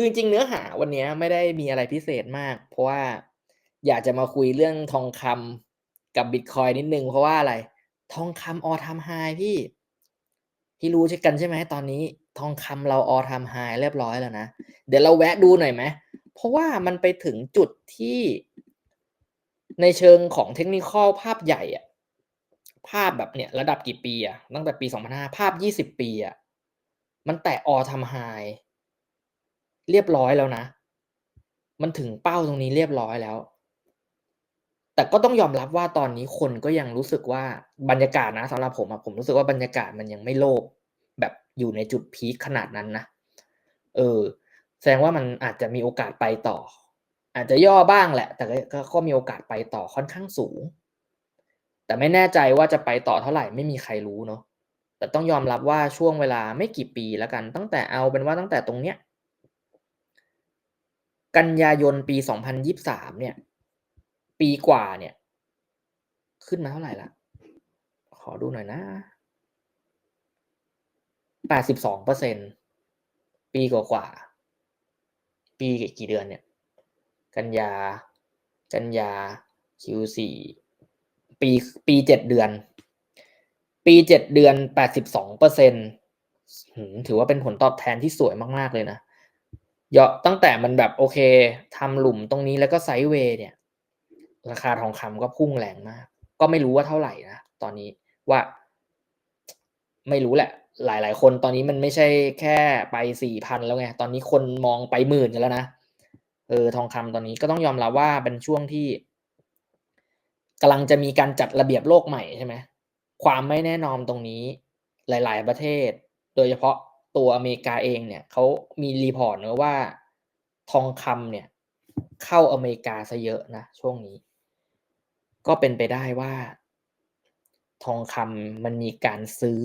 คือจริงเนื้อหาวันนี้ไม่ได้มีอะไรพิเศษมาก เพราะว่าอยากจะมาคุยเรื่องทองคำกับบิตคอยนิดนึงเพราะว่าอะไร ทองคำออทามไฮพี่พี่รู้ใช่กันใช่ไหมตอนนี้ ทองคำเราออทามไฮเรียบร้อยแล้วนะ เดี๋ยวเราแวะดูหน่อยไหมเพราะว่ามันไปถึงจุดที่ในเชิงของเทคนิคภาพใหญ่อะภาพแบบเนี่ยระดับกี่ปีอะตั้งแต่ปีสองพันห้าภาพยี่สิบปีอะมันแตะออทำไฮ เรียบร้อยแล้วนะ มันถึงเป้าตรงนี้เรียบร้อยแล้ว แต่ก็ต้องยอมรับว่าตอนนี้คนก็ยังรู้สึกว่าบรรยากาศนะสำหรับผมอะผมรู้สึกว่าบรรยากาศมันยังไม่โลภแบบอยู่ในจุดพีคขนาดนั้นนะ เออ แสดงว่ามันอาจจะมีโอกาสไปต่อ อาจจะย่อบ้างแหละ แต่ก็ก็มีโอกาสไปต่อค่อนข้างสูง แต่ไม่แน่ใจว่าจะไปต่อเท่าไหร่ไม่มีใครรู้เนาะแต่ต้องยอมรับว่าช่วงเวลาไม่กี่ปีแล้วกัน ตั้งแต่เอาเป็นว่าตั้งแต่ตรงเนี้ย กันยายนปีสองพันยิบสามเนี่ย ปีกว่าเนี่ย ขึ้นมาเท่าไหร่ละ ขอดูหน่อยนะแปดสิบสองเปอร์เซ็นปีกว่ากว่า ปีกี่เดือนเนี่ย กันยา กันยา Q4 ปีปีเจ็ดเดือน ปีเจ็ดเดือนแปดสิบสองเปอร์เซ็นถือว่าเป็นผลตอบแทนที่สวยมาก ๆ เลยนะ ยอะตั้งแต่มันแบบโอเคทำหลุมตรงนี้แล้วก็ไซด์เวย์เนี่ย ราคาทองคำก็พุ่งแรงมาก ก็ไม่รู้ว่าเท่าไหร่นะตอนนี้ว่าไม่รู้แหละ หลาย ๆ คนตอนนี้มันไม่ใช่แค่ไปสี่พันแล้วไง ตอนนี้คนมองไปหมื่นกันแล้วนะเออทองคำตอนนี้ก็ต้องยอมรับว่าเป็นช่วงที่กำลังจะมีการจัดระเบียบโลกใหม่ใช่ไหมความไม่แน่นอนตรงนี้ หลาย ๆ ประเทศ โดยเฉพาะ ตัวอเมริกาเองเนี่ยเขามีรีพอร์ตเนะว่าทองคำเนี่ยเข้าอเมริกาซะเยอะนะช่วงนี้ ก็เป็นไปได้ว่า ทองคำมันมีการซื้อ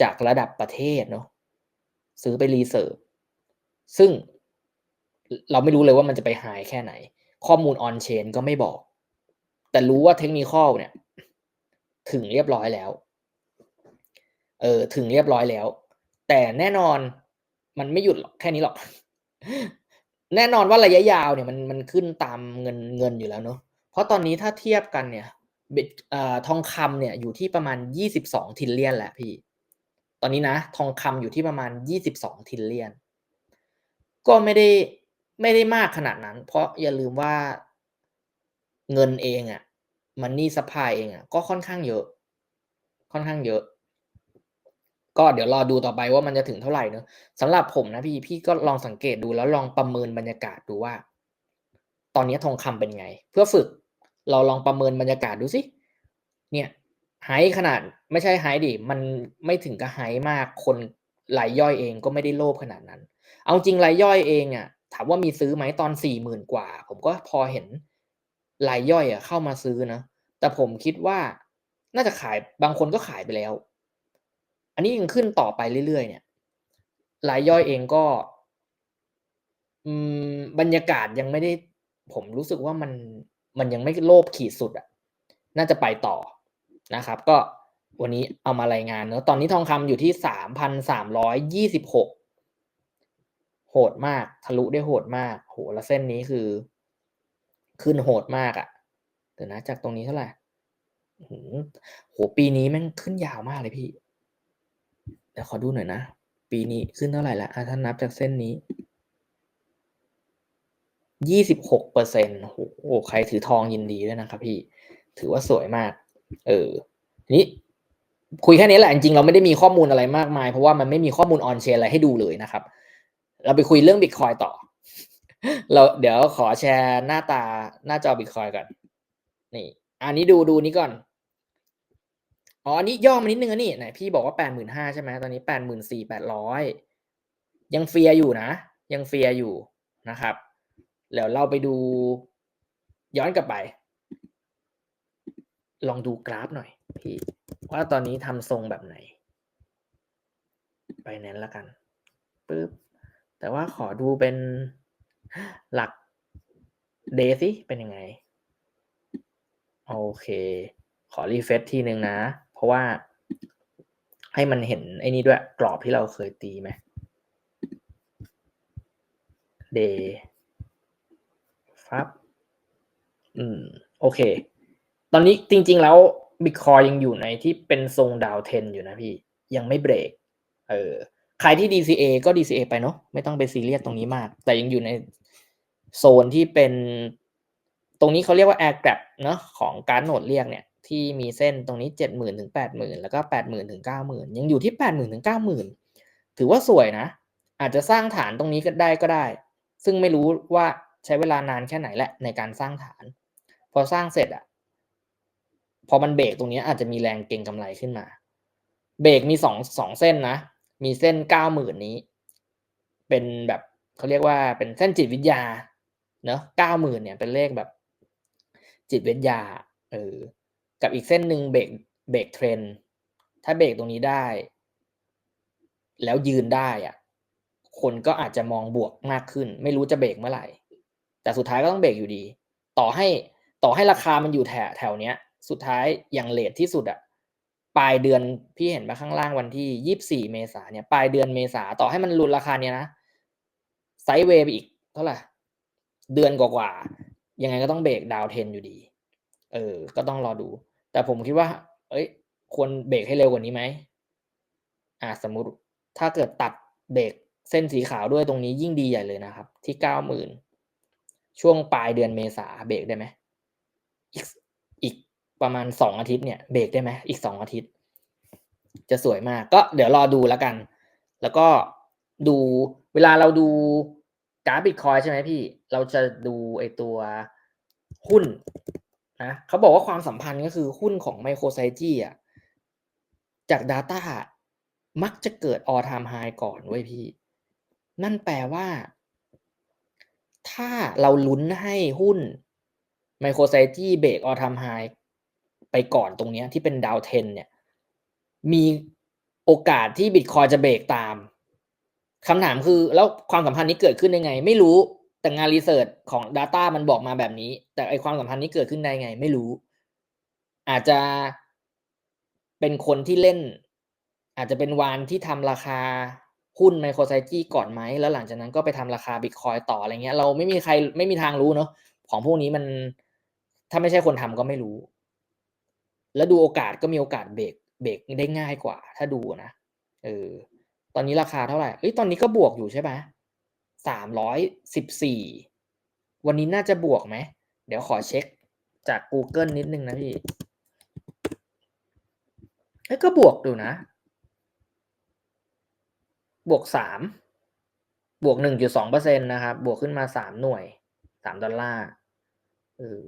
จากระดับประเทศเนาะซื้อไปรีเซิร์ฟซึ่งเราไม่รู้เลยว่ามันจะไปหายแค่ไหน ข้อมูลออนเชนก็ไม่บอก แต่รู้ว่าเทคนิคอลเนี่ย ถึงเรียบร้อยแล้ว เออถึงเรียบร้อยแล้ว แต่แน่นอนมันไม่หยุดหรอกแค่นี้หรอก แน่นอนว่าระยะยาวเนี่ยมันมันขึ้นตามเงินเงินอยู่แล้วเนาะเพราะตอนนี้ถ้าเทียบกันเนี่ยบิตทองคำเนี่ยอยู่ที่ประมาณยี่สิบสองทิลเลียนแหละพี่ ตอนนี้นะ ทองคำอยู่ที่ประมาณยี่สิบสองทิลเลียน ก็ไม่ได้ไม่ได้มากขนาดนั้น เพราะอย่าลืมว่าเงินเองอะ่ะมันนี่สปายเองอะ่ะก็ค่อนข้างเยอะ ค่อนข้างเยอะ ก็เดี๋ยวรอดูต่อไปว่ามันจะถึงเท่าไหร่เนอะสำหรับผมนะพี่พี่ก็ลองสังเกตดูแล้วลองประเมินบรรยากาศดูว่า ตอนนี้ทองคำเป็นไง เพื่อฝึกเราลองประเมินบรรยากาศดูสิเนี่ยไฮขนาดไม่ใช่ไฮดิมันไม่ถึงกับไฮมากคนรายย่อยเองก็ไม่ได้โลภขนาดนั้น เอาจริงรายย่อยเองอะถามว่ามีซื้อไหมตอนสี่หมื่นกว่า ผมก็พอเห็นรายย่อยอะเข้ามาซื้อนะแต่ผมคิดว่าน่าจะขายบางคนก็ขายไปแล้ว อันนี้ยังขึ้นต่อไปเรื่อยๆเนี่ยรายย่อยเองก็ อืม บรรยากาศยังไม่ได้ ผมรู้สึกว่ามันมันยังไม่โลภขีดสุดอะน่าจะไปต่อนะครับ ก็วันนี้เอามารายงานเนอะตอนนี้ทองคำอยู่ที่สามพันสามร้อยยี่สิบหกโหดมากทะลุได้โหดมาก โหแล้วเส้นนี้คือ ขึ้นโหดมากอะ่ะเดี๋ยวนะจากตรงนี้เท่าไหร่โหปีนี้แม่งขึ้นยาวมากเลยพี่ เดี๋ยวขอดูหน่อยนะ ปีนี้ขึ้นเท่าไหร่ละอะถ้านับจากเส้นนี้ยี่สิบหกเปอร์เซ็นต์โหใครถือทองยินดีด้วยนะครับพี่ ถือว่าสวยมาก เออ ทีนี้คุยแค่นี้แหละ จริงๆ เราไม่ได้มีข้อมูลอะไรมากมาย เพราะว่ามันไม่มีข้อมูลออนเชนอะไรให้ดูเลยนะครับ เราไปคุยเรื่องบิตคอยต่อ เราเดี๋ยวขอแชร์หน้าตาหน้าจอบิตคอยก่อน นี่ อันนี้ดูดูนี้ก่อน อ๋ออันนี้ย่อมานิดนึงอะนี่ไหนพี่บอกว่าแปดหมื่นห้าใช่ไหมตอนนี้แปดหมื่นสี่แปดร้อยยังเฟียอยู่นะ ยังเฟียอยู่นะครับแล้วเราไปดูย้อนกลับไป ลองดูกราฟหน่อยพี่ว่าตอนนี้ทำทรงแบบไหน ไปเน้นละกันปึ๊บแต่ว่าขอดูเป็นหลักเดซิเป็นยังไง โอเค ขอรีเฟซทีหนึ่งนะ เพราะว่าให้มันเห็นไอ้นี่ด้วยกรอบที่เราเคยตีไหมเดย์ครับ อืม โอเค ตอนนี้จริง ๆ แล้วบิตคอยยังอยู่ในที่เป็นทรงดาวเทนอยู่นะพี่ ยังไม่เบรก เออ ใครที่ DCA ก็ DCA ไปเนาะ ไม่ต้องไปซีเรียสตรงนี้มาก แต่ยังอยู่ในโซนที่เป็น ตรงนี้เขาเรียกว่า Air Grab เนาะของการโหนดเรียกเนี่ย ที่มีเส้นตรงนี้เจ็ดหมื่นถึงแปดหมื่นแล้วก็แปดหมื่นถึงเก้าหมื่นยังอยู่ที่แปดหมื่นถึงเก้าหมื่นถือว่าสวยนะ อาจจะสร้างฐานตรงนี้ก็ได้ก็ได้ ซึ่งไม่รู้ว่าใช้เวลานานแค่ไหนแหละในการสร้างฐาน พอสร้างเสร็จอะพอมันเบรกตรงนี้อาจจะมีแรงเก็งกำไรขึ้นมา เบรกมีสองสองเส้นนะ มีเส้นเก้าหมื่นนี้ เป็นแบบเขาเรียกว่าเป็นเส้นจิตวิทยาเนอะเก้าหมื่นเนี่ยเป็นเลขแบบจิตวิทยาเออ กับอีกเส้นหนึ่งเบรกเบรกเทรนถ้าเบรกตรงนี้ได้ แล้วยืนได้อะคนก็อาจจะมองบวกมากขึ้น ไม่รู้จะเบรกเมื่อไหร่ แต่สุดท้ายก็ต้องเบรกอยู่ดี ต่อให้ต่อให้ราคามันอยู่แถวแถวเนี้ย สุดท้ายอย่างเลทที่สุดอะปลายเดือนพี่เห็นมาข้างล่างวันที่ยี่สี่เมษาเนี่ยปลายเดือนเมษาต่อให้มันรุนราคาเนี้ยนะไซด์เวย์ไปอีกเท่าไหร่เดือนกว่าๆยังไงก็ต้องเบรกดาวเทนอยู่ดี เออ ก็ต้องรอดู แต่ผมคิดว่า เอ้ย ควรเบรกให้เร็วกว่านี้ไหมอ่าสมมุติถ้าเกิดตัดเบรกเส้นสีขาวด้วยตรงนี้ยิ่งดีใหญ่เลยนะครับ ที่เก้าหมื่นช่วงปลายเดือนเมษาเบรกได้ไหมอีกอีกประมาณสองอาทิตย์เนี่ยเบรกได้ไหมอีกสองอาทิตย์ จะสวยมาก ก็เดี๋ยวรอดูแล้วกัน แล้วก็ดูเวลาเราดูกราฟบิตคอยใช่ไหมพี่ เราจะดูไอตัวหุ้น นะเขาบอกว่าความสัมพันธ์ก็คือหุ้นของไมโครไซจีอะจาก Data มักจะเกิด all time high ก่อนเว้ยพี่ นั่นแปลว่า ถ้าเราลุ้นให้หุ้นไมโครไซจีเบรก all time high ไปก่อนตรงเนี้ยที่เป็นดาวเทนเนี่ย มีโอกาสที่บิตคอยจะเบรกตามคำถามคือ แล้วความสัมพันธ์นี้เกิดขึ้นได้ไง ไม่รู้ แต่งานรีเสิร์ชของ Data มันบอกมาแบบนี้ แต่ไอความสัมพันธ์นี้เกิดขึ้นได้ไง ไม่รู้ อาจจะเป็นคนที่เล่น อาจจะเป็นวานที่ทำราคาหุ้นไมโครไซจี้ก่อนไหม แล้วหลังจากนั้นก็ไปทำราคาบิตคอยต่ออะไรเงี้ย เราไม่มีใครไม่มีทางรู้เนาะของพวกนี้มันถ้าไม่ใช่คนทำก็ไม่รู้ แล้วดูโอกาสก็มีโอกาสเบรกเบรกได้ง่ายกว่า ถ้าดูนะเออตอนนี้ราคาเท่าไหร่เอ้ยตอนนี้ก็บวกอยู่ใช่ไหม สามร้อยสิบสี่วันนี้น่าจะบวกไหม เดี๋ยวขอเช็คจาก Google นิดนึงนะพี่เอ้ก็บวกดูนะ บวกสามบวกหนึ่งจุดสองเปอร์เซ็นตนะครับ บวกขึ้นมาสามหน่วยสามดอลลาร์เออ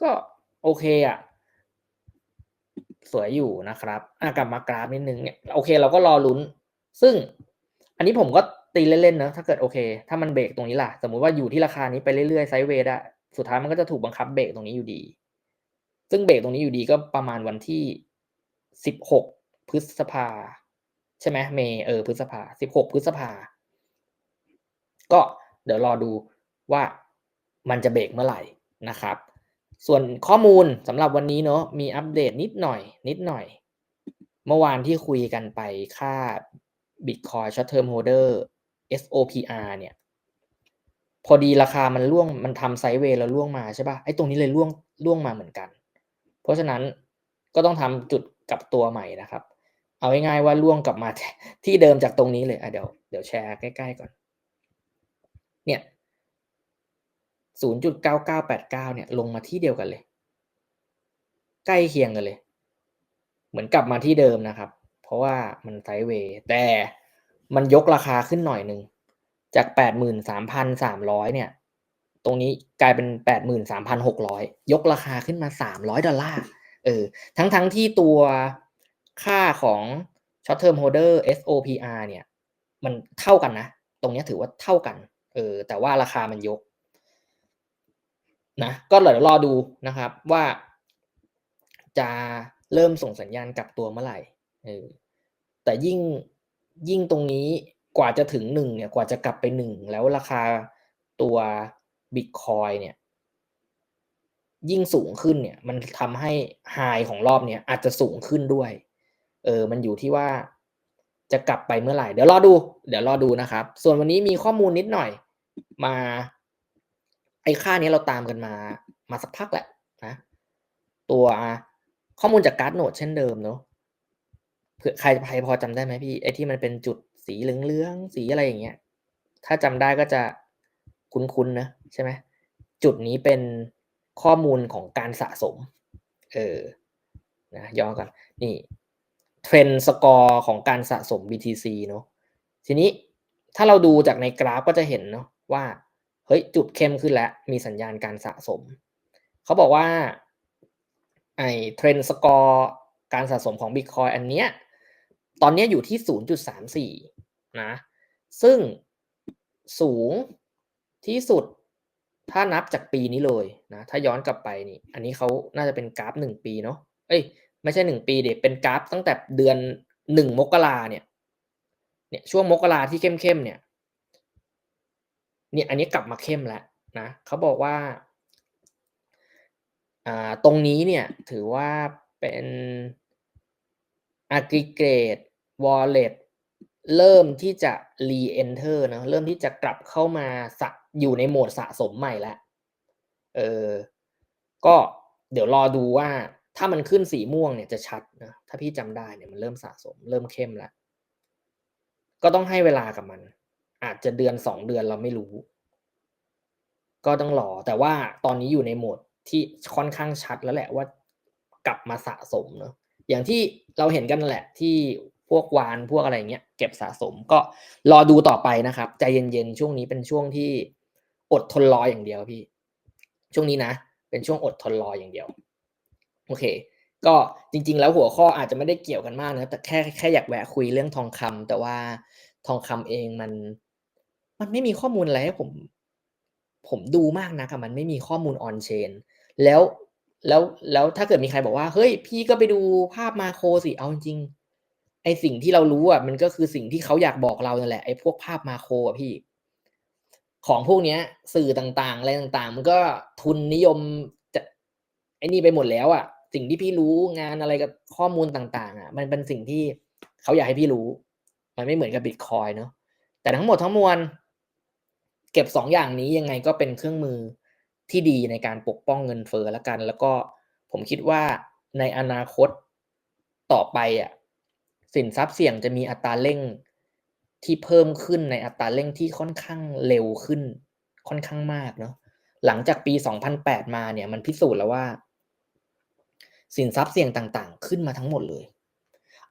ก็โอเคอะ่ะสวยอยู่นะครับอะกลับมากราฟนิดนึงเนี่ยโอเคเราก็รอลุ้น ซึ่งอันนี้ผมก็ ตีเล่นๆนะถ้าเกิดโอเค ถ้ามันเบรกตรงนี้ล่ะ สมมุติว่าอยู่ที่ราคานี้ไปเรื่อยๆไซด์เวย์ได้สุดท้ายมันก็จะถูกบังคับเบรกตรงนี้อยู่ดี ซึ่งเบรกตรงนี้อยู่ดีก็ประมาณวันที่สิบหกพฤษภา ใช่ไหมเมเออพฤษภาสิบหกพฤษภา ก็เดี๋ยวรอดูว่ามันจะเบรกเมื่อไหร่นะครับ ส่วนข้อมูลสำหรับวันนี้เนาะมีอัปเดตนิดหน่อย นิดหน่อย เมื่อวานที่คุยกันไปค่า Bitcoin Short Term Holder SOPR เนี่ย พอดีราคามันล่วงมันทำไซด์เวย์แล้วล่วงมาใช่ปะ่ะไอ้ตรงนี้เลยล่วงล่วงมาเหมือนกัน เพราะฉะนั้นก็ต้องทำจุดกลับตัวใหม่นะครับ เอาง่ายๆว่าล่วงกลับมาที่เดิมจากตรงนี้เลยอะเดี๋ยวเดี๋ยวแชร์ใกล้ๆก่อน เนี่ยศูนย์จุดเก้าเก้าแปดเก้าเนี่ย ลงมาที่เดียวกันเลย ใกล้เคียงกันเลย เหมือนกลับมาที่เดิมนะครับ เพราะว่ามันไซด์เวย์แต่ มันยกราคาขึ้นหน่อยหนึ่งจากแปดหมื่นสามพันสามร้อยเนี่ย ตรงนี้กลายเป็นแปดหมื่นสามพันหกร้อยยกราคาขึ้นมาสามร้อยดอลลาร์เออทั้งทั้งที่ตัวค่าของ short term holder SOPR เนี่ย มันเท่ากันนะ ตรงนี้ถือว่าเท่ากัน เออ แต่ว่าราคามันยก นะ ก็เดี๋ยวรอดูนะครับว่า จะเริ่มส่งสัญญาณกลับตัวเมื่อไหร่ เออ แต่ยิ่ง ยิ่งตรงนี้กว่าจะถึงหนึ่งเนี่ยกว่าจะกลับไปหนึ่งแล้วราคาตัวบิตคอยเนี่ย ยิ่งสูงขึ้นเนี่ย มันทำให้ไฮของรอบเนี้ยอาจจะสูงขึ้นด้วย เออ มันอยู่ที่ว่าจะกลับไปเมื่อไหร่ เดี๋ยวรอดู เดี๋ยวรอดูนะครับ ส่วนวันนี้มีข้อมูลนิดหน่อย มา ไอ้ค่านี้เราตามกันมา มาสักพักแหละนะ ตัวข้อมูลจากการ์ดโนดเช่นเดิมเนาะ เผื่อใครใครพอจำได้ไหมพี่ไอ้ที่มันเป็นจุดสีเหลืองๆสีอะไรอย่างเงี้ย ถ้าจำได้ก็จะคุ้นๆนะใช่ไหมจุดนี้เป็นข้อมูลของการสะสม เออนะย้อนก่อนนี่เทรนสกอร์ของการสะสม BTC เนาะทีนี้ถ้าเราดูจากในกราฟก็จะเห็นเนาะว่าเฮ้ยจุดเข้มขึ้นแล้วมีสัญญาณการสะสม เขาบอกว่าไอ้เทรนสกอร์การสะสมของ Bitcoin อันเนี้ย ตอนนี้อยู่ที่ 0.34 นะ ซึ่งสูงที่สุดถ้านับจากปีนี้เลยนะ ถ้าย้อนกลับไปนี่ อันนี้เขาน่าจะเป็นกราฟหนึ่งปีเนาะ เอ้ย ไม่ใช่หนึ่งปีเด็เป็นกราฟตั้งแต่เดือนหนึ่งมกราเนี่ย เนี่ยช่วงมกราที่เข้มๆเนี่ย เนี่ยอันนี้กลับมาเข้มแล้วนะเขาบอกว่า อ่า ตรงนี้เนี่ยถือว่าเป็น aggregate wallet เริ่มที่จะ re-enter นะเริ่มที่จะกลับเข้ามาสะอยู่ในโหมดสะสมใหม่แล้วเออก็เดี๋ยวรอดูว่าถ้ามันขึ้นสีม่วงเนี่ยจะชัดนะถ้าพี่จำได้เนี่ยมันเริ่มสะสม เริ่มเข้มแล้วก็ต้องให้เวลากับมัน อาจจะเดือนสองเดือนเราไม่รู้ ก็ต้องรอแต่ว่าตอนนี้อยู่ในโหมดที่ค่อนข้างชัดแล้วแหละว่ากลับมาสะสมเนอะอย่างที่เราเห็นกันแหละที่ พวกวานพวกอะไรเงี้ยเก็บสะสมก็รอดูต่อไปนะครับ ใจเย็นๆช่วงนี้เป็นช่วงที่อดทนรออย่างเดียวพี่ ช่วงนี้นะ เป็นช่วงอดทนรออย่างเดียว โอเค ก็จริง ๆ แล้วหัวข้ออาจจะไม่ได้เกี่ยวกันมากนะแต่แค่แค่อยากแวะคุยเรื่องทองคำแต่ว่าทองคำเองมัน มันไม่มีข้อมูลอะไรให้ผม ผมดูมากนะครับมันไม่มีข้อมูลออนเชนแล้วแล้วแล้วถ้าเกิดมีใครบอกว่า เฮ้ย พี่ก็ไปดูภาพมาโครสิเอาจริง ไอสิ่งที่เรารู้อะมันก็คือสิ่งที่เขาอยากบอกเรานั่นแหละไอพวกภาพมาโครอะพี่ ของพวกเนี้ย สื่อต่างๆอะไรต่างๆ มันก็ทุนนิยมจะไอนี่ไปหมดแล้วอะ สิ่งที่พี่รู้งานอะไรกับข้อมูลต่างๆ อะ มันเป็นสิ่งที่เขาอยากให้พี่รู้ มันไม่เหมือนกับบิตคอยเนาะแต่ทั้งหมดทั้งมวลเก็บสองอย่างนี้ยังไงก็เป็นเครื่องมือที่ดีในการปกป้องเงินเฟ้อล้วกัน แล้วก็ผมคิดว่าในอนาคตต่อไปอะ สินทรัพย์เสี่ยงจะมีอัตราเร่งที่เพิ่มขึ้นในอัตราเร่งที่ค่อนข้างเร็วขึ้นค่อนข้างมากเนาะหลังจากปี 2008 มาเนี่ยมันพิสูจน์แล้วว่า สินทรัพย์เสี่ยงต่างๆ ขึ้นมาทั้งหมดเลย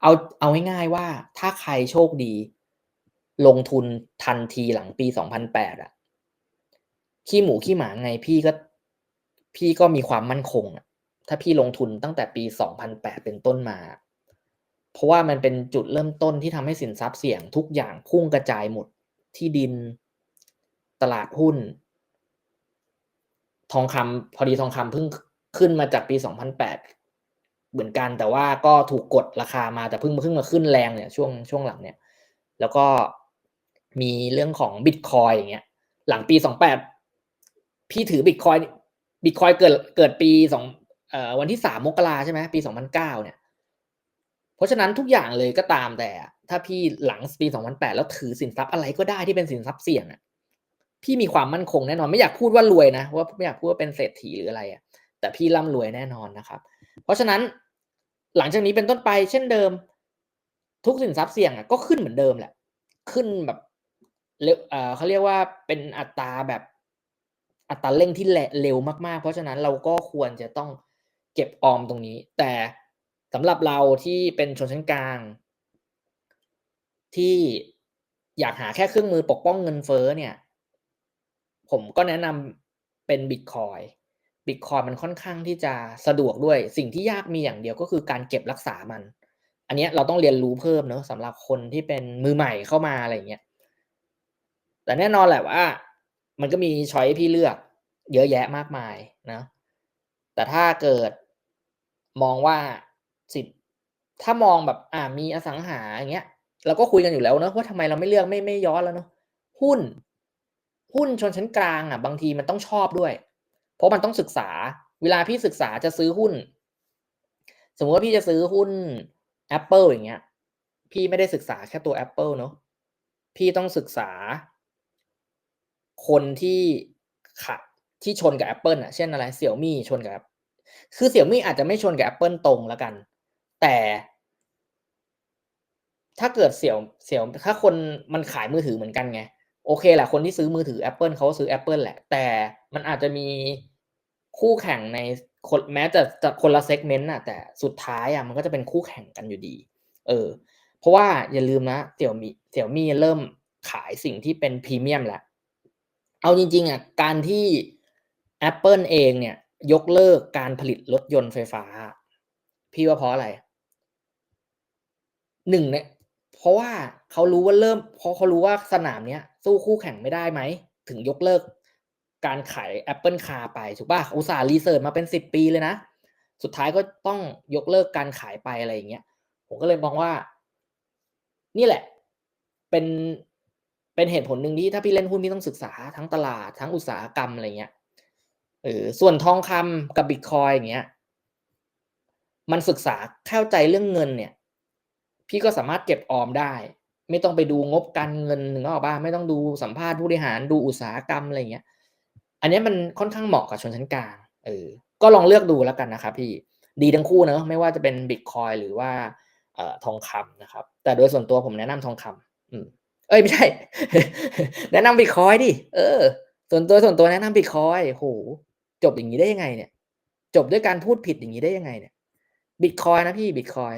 เอาเอาง่ายๆว่าถ้าใครโชคดี ลงทุนทันทีหลังปี 2008อะขี้หมูขี้หมาไงพี่ก็พี่ก็มีความมั่นคงอะถ้าพี่ลงทุนตั้งแต่ปี 2008 เป็นต้นมา เพราะว่ามันเป็นจุดเริ่มต้นที่ทำให้สินทรัพย์เสี่ยงทุกอย่างพุ่งกระจายหมดที่ดินตลาดหุ้น ทองคำพอดีทองคำเพิ่งขึ้นมาจากปี 2008 เหมือนกันแต่ว่าก็ถูกกดราคามาแต่เพิ่งเพิ่งมาขึ้นแรงเนี่ยช่วงช่วงหลังเนี่ย แล้วก็มีเรื่องของบิตคอยอย่างเงี้ย หลังปี 28 พี่ถือบิตคอยบิตคอยเกิดเกิดปีสองเอ่อวันที่สามมกราใช่ไหมปีสองพันเก้าเนี่ย เพราะฉะนั้นทุกอย่างเลยก็ตามแต่ ถ้าพี่หลังปีสองพันแปดแล้วถือสินทรัพย์อะไรก็ได้ที่เป็นสินทรัพย์เสี่ยงอะพี่มีความมั่นคงแน่นอนไม่อยากพูดว่ารวยนะว่าไม่อยากพูดว่าเป็นเศรษฐีหรืออะไรอะแต่พี่ร่ำรวยแน่นอนนะครับ เพราะฉะนั้นหลังจากนี้เป็นต้นไปเช่นเดิม ทุกสินทรัพย์เสี่ยงอะก็ขึ้นเหมือนเดิมแหละ ขึ้นแบบเร็วเอ่อเขาเรียกว่าเป็นอัตราแบบอัตราเร่งที่เร็วมากๆ เพราะฉะนั้นเราก็ควรจะต้องเก็บออมตรงนี้ แต่ สำหรับเราที่เป็นชนชั้นกลาง ที่อยากหาแค่เครื่องมือปกป้องเงินเฟ้อเนี่ย ผมก็แนะนำเป็นบิตคอยบิตคอยมันค่อนข้างที่จะสะดวกด้วยสิ่งที่ยากมีอย่างเดียวก็คือการเก็บรักษามัน อันนี้เราต้องเรียนรู้เพิ่มเนอะสำหรับคนที่เป็นมือใหม่เข้ามาอะไรเงี้ยแต่แน่นอนแหละว่า มันก็มีช้อยพี่เลือก เยอะแยะมากมายนะแต่ถ้าเกิดมองว่า สิทธิ์ถ้ามองแบบอ่ามีอสังหาอย่างเงี้ยเราก็คุยกันอยู่แล้วเนอะว่าทำไมเราไม่เลือกไม่ไม่ย้อนแล้วเนอะหุ้น หุ้นชนชั้นกลางอะ บางทีมันต้องชอบด้วย เพราะมันต้องศึกษา เวลาพี่ศึกษาจะซื้อหุ้น สมมติว่าพี่จะซื้อหุ้น Apple อย่างเงี้ย พี่ไม่ได้ศึกษาแค่ตัว Apple เนอะพี่ต้องศึกษา คนที่ขะที่ชนกับ Apple อะ เช่นอะไร Xiaomi ชนกับ App คือ Xiaomi อาจจะไม่ชนกับ Apple ตรงแล้วกัน แต่ ถ้าเกิดเสี่ยวเสี่ยวถ้าคนมันขายมือถือเหมือนกันไง โอเคแหละคนที่ซื้อมือถือ Apple เขาซื้อ Apple แหละ แต่มันอาจจะมีคู่แข่งในคนแม้จะจะคนละ segment น่ะแต่สุดท้ายอะมันก็จะเป็นคู่แข่งกันอยู่ดี เออ เพราะว่าอย่าลืมนะ Xiaomi Xiaomi เริ่มขายสิ่งที่เป็นพรีเมียมแล้วเอาจริงๆอะการที่ Apple เองเนี่ย ยกเลิกการผลิตรถยนต์ไฟฟ้า พี่ว่าเพราะอะไร? 1เนี่ยเพราะว่าเขารู้ว่าเริ่มเพราะเขารู้ว่าสนามเนี้ย สู้คู่แข่งไม่ได้ไหม ถึงยกเลิกการขาย Apple Car ไปถูกเปล่าอุตส่าห์รีเซิร์ชมาเป็น10ปีเลยนะ สุดท้ายก็ต้องยกเลิกการขายไปอะไรอย่างเงี้ยผมก็เลยมองว่า นี่แหละ เป็นเป็นเหตุผลหนึ่งที่ถ้าพี่เล่นหุ้นพี่ต้องศึกษาทั้งตลาดทั้งอุตสาหกรรมอะไรเงี้ยเออส่วนทองคำกับบิตคอยอย่างเงี้ย มันศึกษาเข้าใจเรื่องเงินเนี่ย พี่ก็สามารถเก็บออมได้ ไม่ต้องไปดูงบการเงินนึกออกเปล่าไม่ต้องดูสัมภาษณ์ผู้บริหารดูอุตสาหกรรมอะไรเงี้ย อันนี้มันค่อนข้างเหมาะกับชนชั้นกลางเออก็ลองเลือกดูแล้วกันนะครับพี่ดีทั้งคู่เนาะไม่ว่าจะเป็นบิตคอยหรือว่าเอ่อทองคำนะครับ แต่โดยส่วนตัวผมแนะนำทองคำอืมเอ๊ยไม่ใช่ แนะนำบิตคอยดิเออ ส่วนตัวส่วนตัวแนะนำบิตคอยโอ้โฮจบอย่างงี้ได้ยังไงเนี่ย จบด้วยการพูดผิดอย่างงี้ได้ยังไงเนี่ยบิตคอยนะพี่บิตคอย